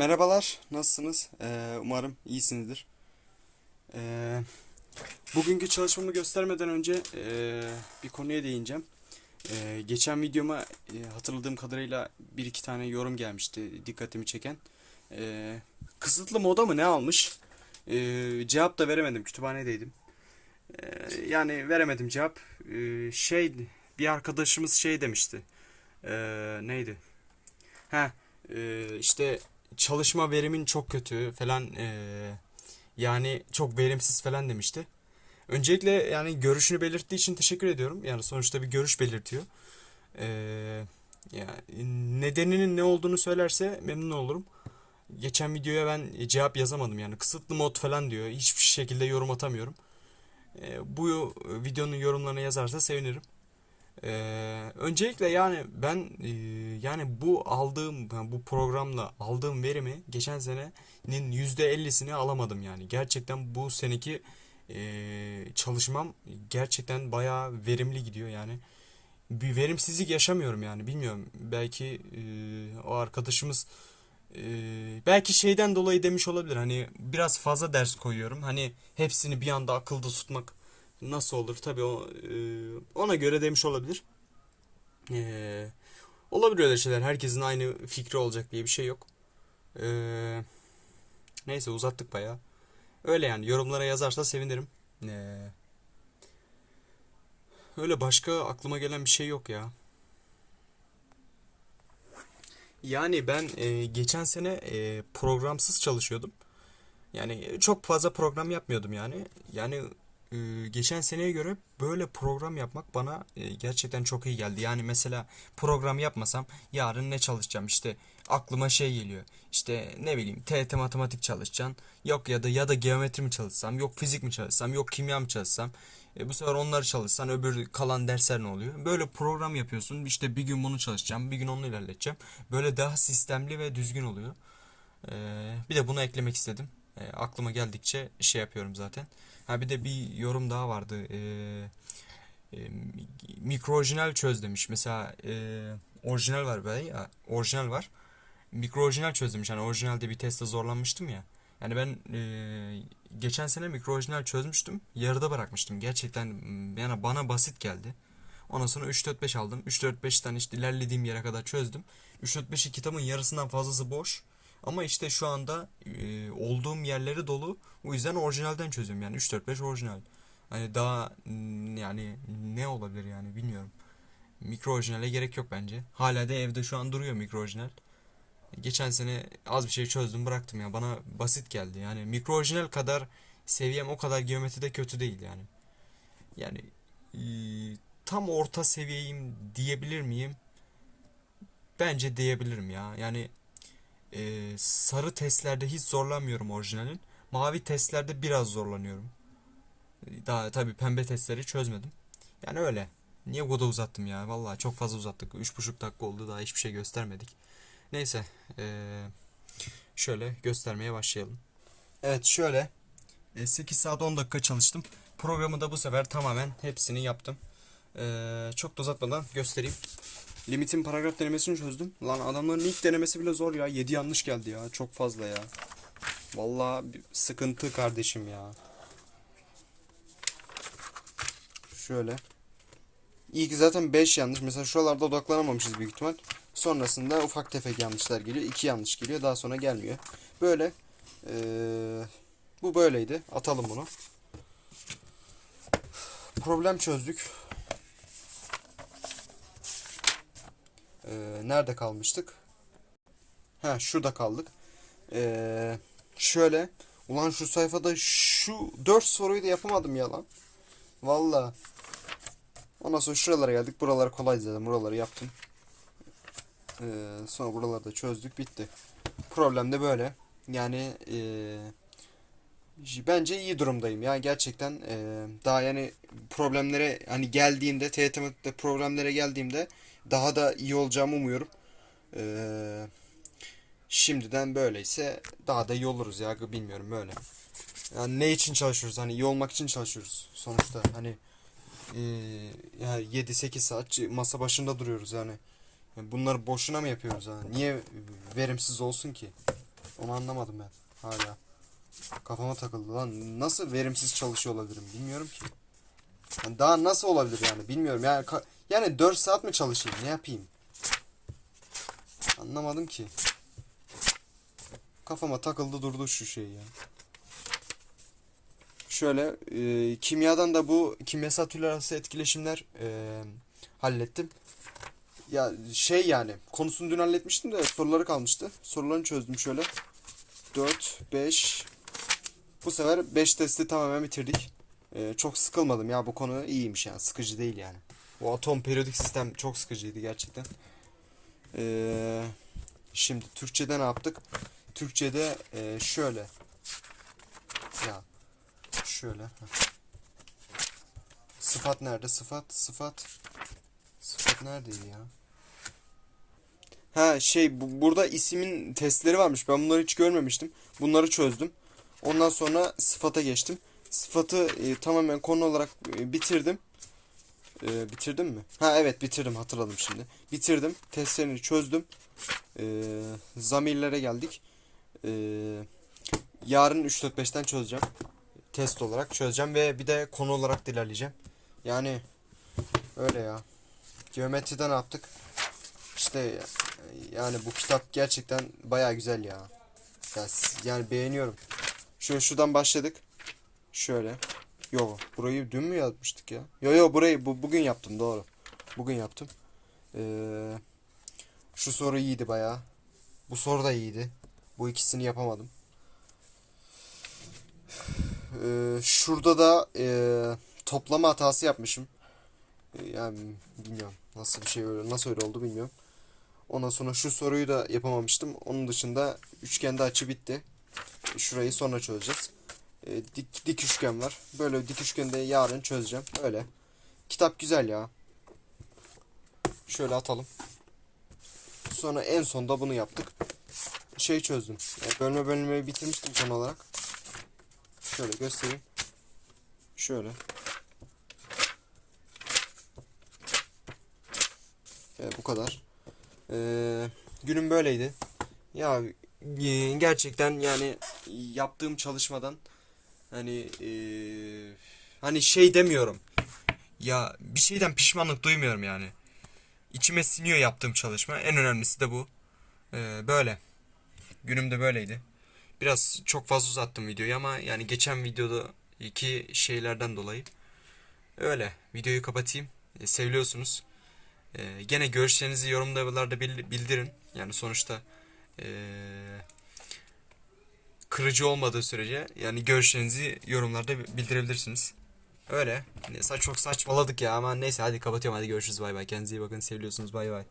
Merhabalar, nasılsınız? Ee, umarım iyisinizdir. Ee, bugünkü çalışmamı göstermeden önce ee, bir konuya değineceğim. Ee, geçen videoma ee, hatırladığım kadarıyla bir iki tane yorum gelmişti dikkatimi çeken. Ee, kısıtlı moda mı ne almış? Ee, cevap da veremedim, kütüphanedeydim. Ee, yani veremedim cevap. Ee, şey, bir arkadaşımız şey demişti. Ee, neydi? Ha, ee, işte çalışma verimin çok kötü falan ee, yani çok verimsiz falan demişti. Öncelikle yani görüşünü belirttiği için teşekkür ediyorum. Yani sonuçta bir görüş belirtiyor. Ee, yani nedeninin ne olduğunu söylerse memnun olurum. Geçen videoya ben cevap yazamadım yani kısıtlı mod falan diyor. Hiçbir şekilde yorum atamıyorum. Ee, bu videonun yorumlarını yazarsa sevinirim. Ee, öncelikle yani ben e, yani bu aldığım yani bu programla aldığım verimi geçen senenin %50'sini alamadım yani. Gerçekten bu seneki e, çalışmam gerçekten bayağı verimli gidiyor yani. Bir verimsizlik yaşamıyorum yani bilmiyorum. Belki e, o arkadaşımız e, belki şeyden dolayı demiş olabilir. Hani biraz fazla ders koyuyorum. Hani hepsini bir anda akılda tutmak nasıl olur? Tabii o e, ona göre demiş olabilir. E, olabilir öyle şeyler. Herkesin aynı fikri olacak diye bir şey yok. E, neyse uzattık bayağı. Öyle yani yorumlara yazarsa sevinirim. E, öyle başka aklıma gelen bir şey yok ya. Yani ben e, geçen sene e, programsız çalışıyordum. Yani çok fazla program yapmıyordum yani. Yani e, geçen seneye göre böyle program yapmak bana e, gerçekten çok iyi geldi. Yani mesela program yapmasam yarın ne çalışacağım işte aklıma şey geliyor. İşte ne bileyim TET matematik çalışacaksın. Yok ya da ya da geometri mi çalışsam, yok fizik mi çalışsam, yok kimya mı çalışsam. E, bu sefer onları çalışsan öbür kalan dersler ne oluyor? Böyle program yapıyorsun. İşte bir gün bunu çalışacağım, bir gün onu ilerleteceğim. Böyle daha sistemli ve düzgün oluyor. E, bir de bunu eklemek istedim. E, aklıma geldikçe şey yapıyorum zaten. Ha bir de bir yorum daha vardı. E, e, mikro orijinal çöz demiş. Mesela e, orijinal var be ya. Orijinal var. Mikro orijinal çöz demiş. Yani orijinalde bir testte zorlanmıştım ya. Yani ben e, geçen sene mikro orijinal çözmüştüm. Yarıda bırakmıştım. Gerçekten yani bana basit geldi. Ondan sonra 3-4-5 aldım. 3-4-5'ten işte ilerlediğim yere kadar çözdüm. 3-4-5'i kitabın yarısından fazlası boş. Ama işte şu anda e, olduğum yerleri dolu. O yüzden orijinalden çözüyorum yani 3-4-5 orijinal. Hani daha yani ne olabilir yani bilmiyorum. Mikro orijinale gerek yok bence. Hala da evde şu an duruyor mikro orijinal. Geçen sene az bir şey çözdüm bıraktım ya. Bana basit geldi. Yani mikro orijinal kadar seviyem o kadar geometride kötü değil yani. Yani e, tam orta seviyeyim diyebilir miyim? Bence diyebilirim ya. Yani e, sarı testlerde hiç zorlanmıyorum orijinalin. Mavi testlerde biraz zorlanıyorum. Daha tabii pembe testleri çözmedim. Yani öyle. Niye kadar uzattım ya? Vallahi çok fazla uzattık. 3,5 dakika oldu daha hiçbir şey göstermedik. Neyse. eee, şöyle göstermeye başlayalım. Evet şöyle. E, 8 saat 10 dakika çalıştım. Programı da bu sefer tamamen hepsini yaptım. Eee, çok da uzatmadan göstereyim. Limitin paragraf denemesini çözdüm. Lan adamların ilk denemesi bile zor ya. 7 yanlış geldi ya. Çok fazla ya. Vallahi bir sıkıntı kardeşim ya. Şöyle. İlk zaten 5 yanlış. Mesela şuralarda odaklanamamışız büyük ihtimal. Sonrasında ufak tefek yanlışlar geliyor. 2 yanlış geliyor. Daha sonra gelmiyor. Böyle. Eee, bu böyleydi. Atalım bunu. Problem çözdük. Eee, nerede kalmıştık? Ha şurada kaldık. Eee, şöyle. Ulan şu sayfada şu 4 soruyu da yapamadım ya lan. Valla. Ondan sonra şuralara geldik. Buralar kolay zaten. Buraları yaptım. Ee, sonra buraları da çözdük. Bitti. Problem de böyle. Yani j- bence iyi durumdayım ya. Gerçekten ee, daha yani problemlere hani geldiğimde TYT matematikte problemlere geldiğimde daha da iyi olacağımı umuyorum. Ee, şimdiden böyleyse daha da iyi oluruz ya. Bilmiyorum böyle. Yani ne için çalışıyoruz? Hani iyi olmak için çalışıyoruz sonuçta. Hani ee, ya 7-8 saat masa başında duruyoruz yani. Yani Bunları boşuna mı yapıyoruz ha? Niye verimsiz olsun ki? Onu anlamadım ben. Hala. Kafama takıldı lan. Nasıl verimsiz çalışıyor olabilirim bilmiyorum ki. Yani daha nasıl olabilir yani bilmiyorum. Yani yani 4 saat mi çalışayım? Ne yapayım? Anlamadım ki. Kafama takıldı durdu şu şey ya. Şöyle e, kimyadan da bu kimyasal türler arası etkileşimler e, hallettim. Ya şey yani konusunu dün halletmiştim de soruları kalmıştı. Sorularını çözdüm şöyle. 4, 5. Bu sefer 5 testi tamamen bitirdik. Ee, çok sıkılmadım ya bu konu iyiymiş yani sıkıcı değil yani. O atom periyodik sistem çok sıkıcıydı gerçekten. Ee, şimdi Türkçe'de ne yaptık? Türkçe'de e, şöyle. Ya şöyle. Sıfat nerede? Sıfat, sıfat. Sıfat neredeydi ya? Ha şey bu, burada isimin testleri varmış. Ben bunları hiç görmemiştim. Bunları çözdüm. Ondan sonra sıfata geçtim. Sıfatı e, tamamen konu olarak e, bitirdim. E, bitirdim mi? Ha evet bitirdim hatırladım şimdi. Bitirdim. Testlerini çözdüm. E, zamirlere geldik. E, yarın 3 4 5'ten çözeceğim. Test olarak çözeceğim ve bir de konu olarak da ilerleyeceğim. Yani öyle ya. Geometride ne yaptık? İşte yani bu kitap gerçekten baya güzel ya. Ya s- Yani beğeniyorum. Şöyle şuradan başladık. Şöyle. Yo burayı dün mü yazmıştık ya? Yo yo burayı bu, bugün yaptım doğru. Bugün yaptım. Ee, şu soru iyiydi baya. Bu soru da iyiydi. Bu ikisini yapamadım. Ee, şurada da ee, toplama hatası yapmışım. Ee, yani bilmiyorum nasıl bir şey öyle nasıl öyle oldu bilmiyorum. Ondan sonra şu soruyu da yapamamıştım. Onun dışında üçgende açı bitti. Şurayı sonra çözeceğiz. Ee, dik, dik üçgen var. Böyle dik üçgende yarın çözeceğim. Öyle. Kitap güzel ya. Şöyle atalım. Sonra en sonda bunu yaptık. Şey çözdüm. Yani bölme bölmeyi bitirmiştim son olarak. Şöyle göstereyim. Şöyle. Evet, bu kadar. Ee, günüm böyleydi. Ya e, gerçekten yani yaptığım çalışmadan hani e, hani şey demiyorum. Ya bir şeyden pişmanlık duymuyorum yani. İçime siniyor yaptığım çalışma. En önemlisi de bu. Ee, böyle. Günüm de böyleydi. Biraz çok fazla uzattım videoyu ama yani geçen videoda iki şeylerden dolayı. Öyle. Videoyu kapatayım. E, seviliyorsunuz. Ee, gene görüşlerinizi yorumlarda bil- bildirin. Yani sonuçta ee, kırıcı olmadığı sürece yani görüşlerinizi yorumlarda bi- bildirebilirsiniz. Öyle. Neyse çok saçmaladık ya ama neyse hadi kapatıyorum hadi görüşürüz bay bay. Kendinize iyi bakın seviliyorsunuz bay bay.